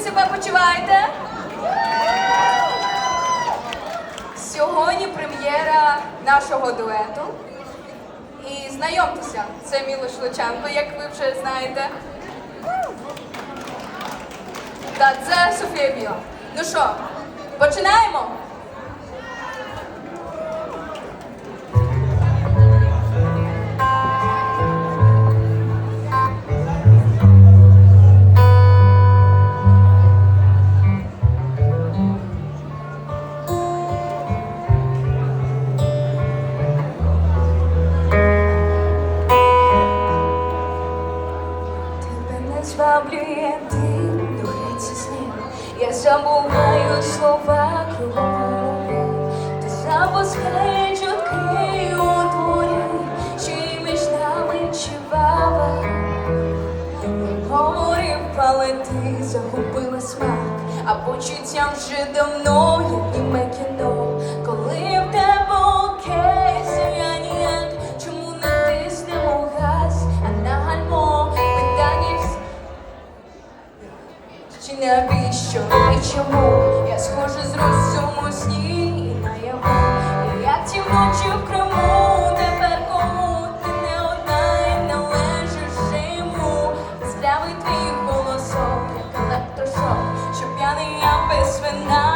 себе почуваєте? Сьогодні прем'єра нашого дуету. І знайомтеся, це Мілош Лученко, як ви вже знаєте. Та це Софія Біла. Ну що, починаємо? Зваблює дим, духається снів. Я забуваю слова кругом. Ти запускаєш чутки у дворі, чи між нами чивава. Говорив, але ти загубила смак, а почуття вже давно, як німе навіщо і чому я схожа з розуму сні і наяву? І як ті ночі в Криму, тепер кому не одна і належиш йому. Справи твій голосок, як електрошок, що п'яний я без вина,